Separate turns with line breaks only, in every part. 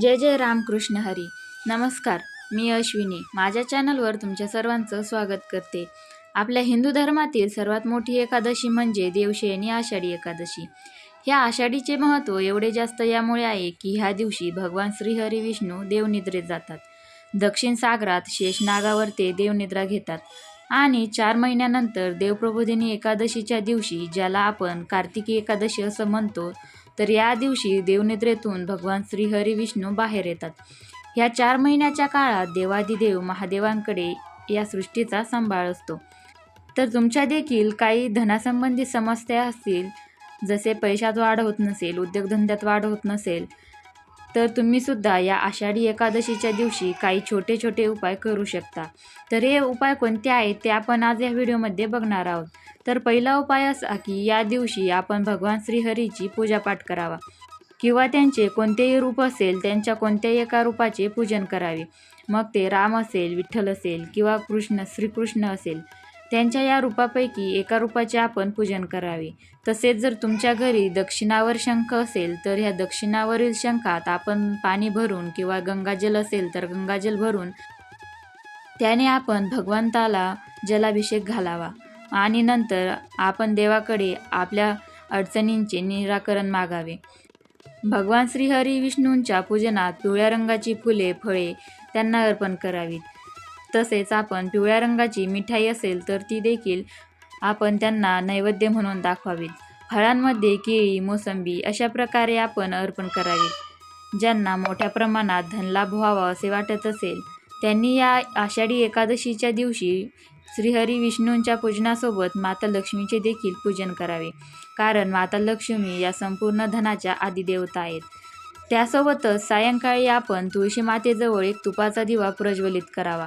जय जय रामकृष्ण हरी. नमस्कार मी अश्विनी. माझ्या चॅनलवर तुमच्या सर्वांचं स्वागत करते. आपल्या हिंदू धर्मातील सर्वात मोठी एकादशी म्हणजे देवशयनी आषाढी एकादशी. ह्या आषाढीचे महत्त्व एवढे जास्त यामुळे आहे की ह्या दिवशी भगवान श्रीहरी विष्णू देवनिद्रेत जातात. दक्षिण सागरात शेषनागावर ते देवनिद्रा घेतात आणि चार महिन्यानंतर देवप्रबोधिनी एकादशीच्या दिवशी ज्याला आपण कार्तिकी एकादशी असं म्हणतो तर या दिवशी देवनिद्रेतून भगवान श्रीहरी विष्णू बाहेर येतात. ह्या चार महिन्याच्या काळात देवादिदेव महादेवांकडे या सृष्टीचा सांभाळ असतो. तर तुमच्या देखील काही धनासंबंधी समस्या असतील जसे पैशात वाढ होत नसेल उद्योगधंद्यात वाढ होत नसेल तर तुम्हीसुद्धा या आषाढी एकादशीच्या दिवशी काही छोटे छोटे उपाय करू शकता. तर हे उपाय कोणते आहेत ते आपण आज या व्हिडिओमध्ये बघणार आहोत. तर पहिला उपाय असा की या दिवशी आपण भगवान श्रीहरीची पूजापाठ करावा. किंवा त्यांचे कोणतेही रूप असेल त्यांच्या कोणत्याही एका रूपाचे पूजन करावे. मग ते राम असेल विठ्ठल असेल किंवा कृष्ण श्रीकृष्ण असेल त्यांच्या या रूपापैकी एका रूपाचे आपण पूजन करावे. तसेच जर तुमच्या घरी दक्षिणावर शंख असेल तर ह्या दक्षिणावरील शंखात आपण पाणी भरून किंवा गंगाजल असेल तर गंगाजल भरून त्याने आपण भगवंताला जलाभिषेक घालावा. आणि नंतर आपण देवाकडे आपल्या अडचणींचे निराकरण मागावे. भगवान श्रीहरी विष्णूंच्या पूजनात पिवळ्या रंगाची फुले फळे त्यांना अर्पण करावीत. तसेच आपण पिवळ्या रंगाची मिठाई असेल तर ती देखील आपण त्यांना नैवेद्य म्हणून दाखवावीत. फळांमध्ये केळी मोसंबी अशा प्रकारे आपण अर्पण करावीत. ज्यांना मोठ्या प्रमाणात धनलाभ व्हावा असे वाटत असेल त्यांनी या आषाढी एकादशीच्या दिवशी श्रीहरी विष्णूंच्या पूजनासोबत माता लक्ष्मीचे देखील पूजन करावे. कारण माता लक्ष्मी या संपूर्ण धनाच्या आदिदेवता आहेत. त्यासोबतच सायंकाळी आपण तुळशी मातेजवळ एक तुपाचा दिवा प्रज्वलित करावा.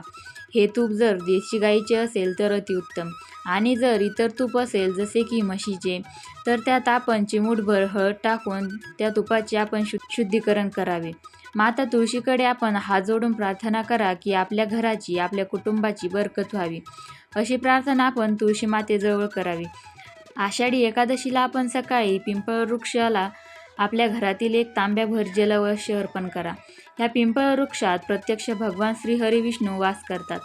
हे तूप जर देशी गाईचे असेल तर अतिउत्तम आणि जर इतर तूप असेल जसे की म्हशीचे तर त्यात आपण चिमूटभर हळद टाकून त्या तुपाचे आपण शु शुद्धीकरण करावे. माता तुळशीकडे आपण हात जोडून प्रार्थना करा की आपल्या घराची आपल्या कुटुंबाची बरकत व्हावी. अशी प्रार्थना आपण तुळशी मातेजवळ करावी. आषाढी एकादशीला आपण सकाळी पिंपळ वृक्षाला आपल्या घरातील एक तांब्याभर जलवश्य अर्पण करा. ह्या पिंपळ वृक्षात प्रत्यक्ष भगवान श्रीहरी विष्णू वास करतात.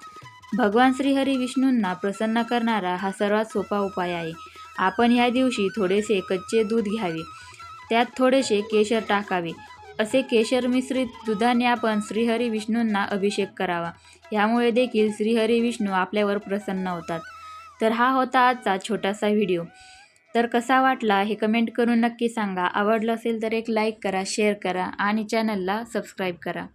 भगवान श्रीहरी विष्णूंना प्रसन्न करणारा हा सर्वात सोपा उपाय आहे. आपण ह्या दिवशी थोडेसे कच्चे दूध घ्यावे. त्यात थोडेसे केशर टाकावे. असे केशर मिश्रित दुधाने आपण श्रीहरी विष्णूंना अभिषेक करावा. यामुळे देखील श्रीहरी विष्णू आपल्यावर प्रसन्न होतात. तर हा होता आजचा छोटासा व्हिडिओ. तर कसा वाटला हे कमेंट करून नक्की सांगा. आवडलं असेल तर एक लाईक करा शेअर करा आणि चॅनलला सबस्क्राईब करा.